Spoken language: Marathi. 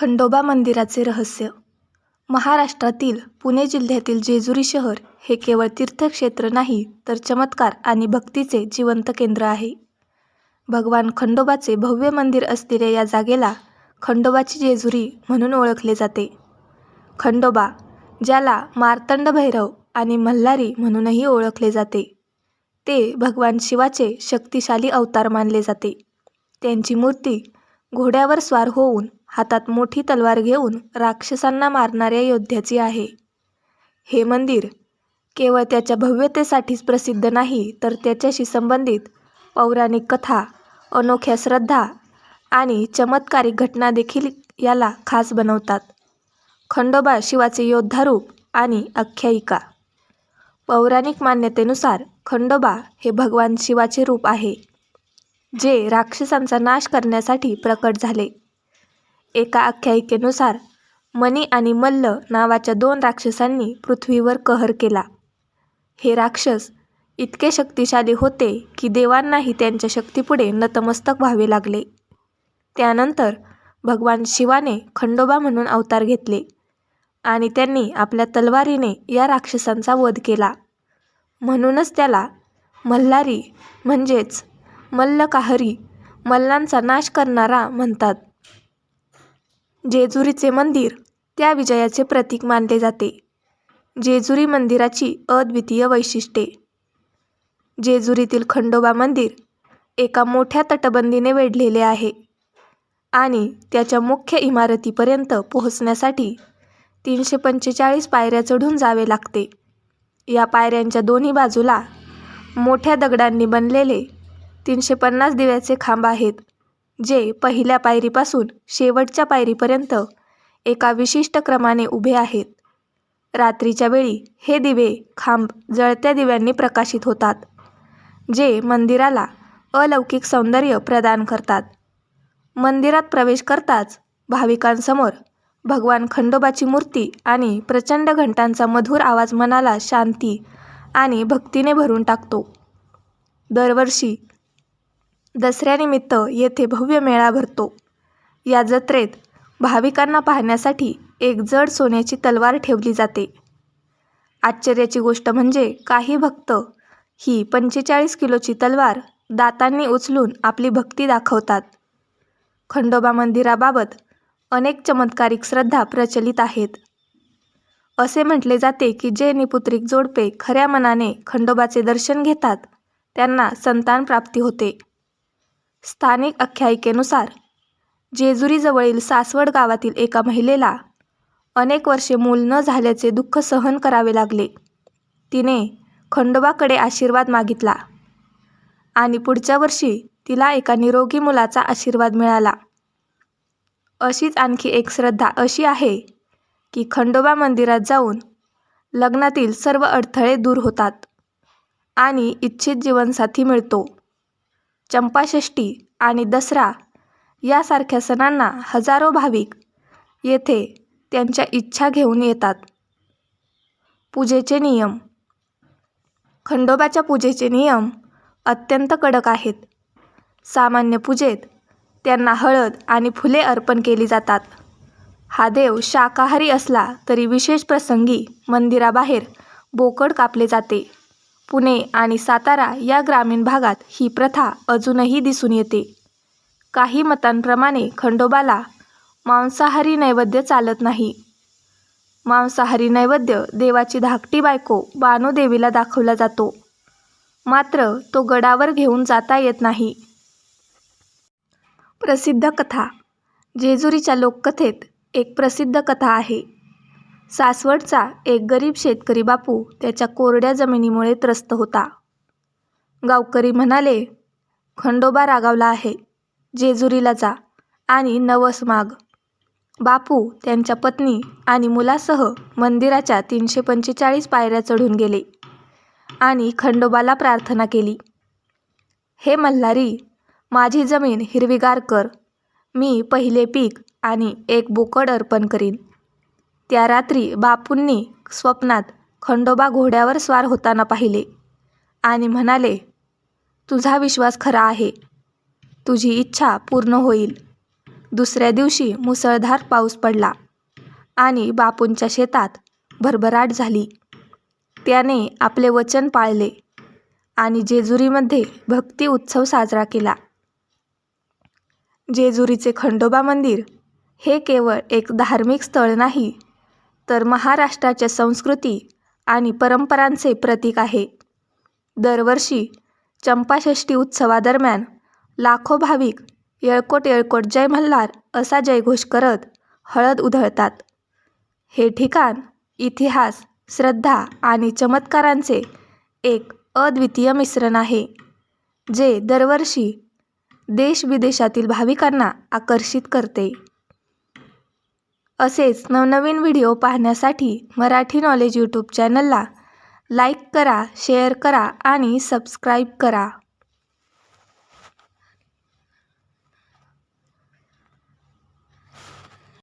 खंडोबा मंदिराचे रहस्य महाराष्ट्रातील पुणे जिल्ह्यातील जेजुरी शहर हे केवळ तीर्थक्षेत्र नाही तर चमत्कार आणि भक्तीचे जिवंत केंद्र आहे. भगवान खंडोबाचे भव्य मंदिर असलेल्या या जागेला खंडोबाची जेजुरी म्हणून ओळखले जाते. खंडोबा, ज्याला मार्तंड भैरव आणि मल्हारी म्हणूनही ओळखले जाते, ते भगवान शिवाचे शक्तिशाली अवतार मानले जाते. त्यांची मूर्ती घोड्यावर स्वार होऊन हातात मोठी तलवार घेऊन राक्षसांना मारणाऱ्या योद्ध्याची आहे. हे मंदिर केवळ त्याच्या भव्यतेसाठीच प्रसिद्ध नाही तर त्याच्याशी संबंधित पौराणिक कथा, अनोख्या श्रद्धा आणि चमत्कारिक घटना देखील याला खास बनवतात. खंडोबा शिवाचे योद्धा रूप आणि आख्यायिका पौराणिक मान्यतेनुसार खंडोबा हे भगवान शिवाचे रूप आहे, जे राक्षसांचा नाश करण्यासाठी प्रकट झाले. एका आख्यायिकेनुसार मनी आणि मल्ल नावाच्या दोन राक्षसांनी पृथ्वीवर कहर केला. हे राक्षस इतके शक्तिशाली होते की देवांनाही त्यांच्या शक्तीपुढे नतमस्तक व्हावे लागले. त्यानंतर भगवान शिवाने खंडोबा म्हणून अवतार घेतले आणि त्यांनी आपल्या तलवारीने या राक्षसांचा वध केला. म्हणूनच त्याला मल्हारी म्हणजेच मल्लकाहरी, मल्लांचा नाश करणारा म्हणतात. जेजुरीचे मंदिर त्या विजयाचे प्रतीक मानले जाते. जेजुरी मंदिराची अद्वितीय वैशिष्ट्ये जेजुरीतील खंडोबा मंदिर एका मोठ्या तटबंदीने वेढलेले आहे आणि त्याच्या मुख्य इमारतीपर्यंत पोहोचण्यासाठी तीनशे पंचेचाळीस पायऱ्या चढून जावे लागते. या पायऱ्यांच्या दोन्ही बाजूला मोठ्या दगडांनी बनलेले तीनशे पन्नास दिव्याचे खांब आहेत, जे पहिल्या पायरीपासून शेवटच्या पायरीपर्यंत एका विशिष्ट क्रमाने उभे आहेत. रात्रीच्या वेळी हे दिवे खांब जळत्या दिव्यांनी प्रकाशित होतात, जे मंदिराला अलौकिक सौंदर्य प्रदान करतात. मंदिरात प्रवेश करताच भाविकांसमोर भगवान खंडोबाची मूर्ती आणि प्रचंड घंटांचा मधुर आवाज मनाला शांती आणि भक्तीने भरून टाकतो. दरवर्षी दसऱ्यानिमित्त येथे भव्य मेळा भरतो. या जत्रेत भाविकांना पाहण्यासाठी एक जड सोन्याची तलवार ठेवली जाते. आश्चर्याची गोष्ट म्हणजे काही भक्त ही पंचेचाळीस किलोची तलवार दातांनी उचलून आपली भक्ती दाखवतात. खंडोबा मंदिराबाबत अनेक चमत्कारिक श्रद्धा प्रचलित आहेत. असे म्हटले जाते की जे निपुत्रिक जोडपे खऱ्या मनाने खंडोबाचे दर्शन घेतात, त्यांना संतान प्राप्ती होते. स्थानिक आख्यायिकेनुसार जेजुरीजवळील सासवड गावातील एका महिलेला अनेक वर्षे मूल न झाल्याचे दुःख सहन करावे लागले. तिने खंडोबाकडे आशीर्वाद मागितला आणि पुढच्या वर्षी तिला एका निरोगी मुलाचा आशीर्वाद मिळाला. अशीच आणखी एक श्रद्धा अशी आहे की खंडोबा मंदिरात जाऊन लग्नातील सर्व अडथळे दूर होतात आणि इच्छित जीवनसाथी मिळतो. चंपाषष्ठी आणि दसरा यासारख्या सणांना हजारो भाविक येथे त्यांच्या इच्छा घेऊन येतात. पूजेचे नियम खंडोबाच्या पूजेचे नियम अत्यंत कडक आहेत. सामान्य पूजेत त्यांना हळद आणि फुले अर्पण केली जातात. हा देव शाकाहारी असला तरी विशेष प्रसंगी मंदिराबाहेर बोकड कापले जाते. पुणे आणि सातारा या ग्रामीण भागात ही प्रथा अजूनही दिसून येते. काही मतांप्रमाणे खंडोबाला मांसाहारी नैवेद्य चालत नाही. मांसाहारी नैवेद्य देवाची धाकटी बायको बानूदेवीला दाखवला जातो, मात्र तो गडावर घेऊन जाता येत नाही. प्रसिद्ध कथा जेजुरीच्या लोककथेत एक प्रसिद्ध कथा आहे. सासवडचा एक गरीब शेतकरी बापू त्याच्या कोरड्या जमिनीमुळे त्रस्त होता. गावकरी म्हणाले, खंडोबा रागावला आहे. जेजुरीला जा आणि नवस माग. बापू त्यांच्या पत्नी आणि मुलासह मंदिराच्या तीनशे पंचेचाळीस पायऱ्या चढून गेले आणि खंडोबाला प्रार्थना केली, हे मल्हारी, माझी जमीन हिरवीगार कर. मी पहिले पीक आणि एक बोकड अर्पण करीन. त्या रात्री बापूंनी स्वप्नात खंडोबा घोड्यावर स्वार होताना पाहिले आणि म्हणाले, तुझा विश्वास खरा आहे. तुझी इच्छा पूर्ण होईल. दुसऱ्या दिवशी मुसळधार पाऊस पडला आणि बापूंच्या शेतात भरभराट झाली त्याने आपले वचन पाळले आणि जेजुरीमध्ये भक्ती उत्सव साजरा केला जेजुरीचे खंडोबा मंदिर हे केवळ एक धार्मिक स्थळ नाही तर महाराष्ट्राच्या संस्कृती आणि परंपरांचे प्रतीक आहे. दरवर्षी चंपाषष्ठी उत्सवादरम्यान लाखो भाविक येळकोट येळकोट जय मल्हार असा जयघोष करत हळद उधळतात. हे ठिकाण इतिहास श्रद्धा आणि चमत्कारांचे एक अद्वितीय मिश्रण आहे जे दरवर्षी देशविदेशातील भाविकांना आकर्षित करते. असेच नवनवीन व्हिडिओ पाहण्यासाठी मराठी नॉलेज यूट्यूब चॅनलला लाईक करा शेअर करा आणि सबस्क्राईब करा.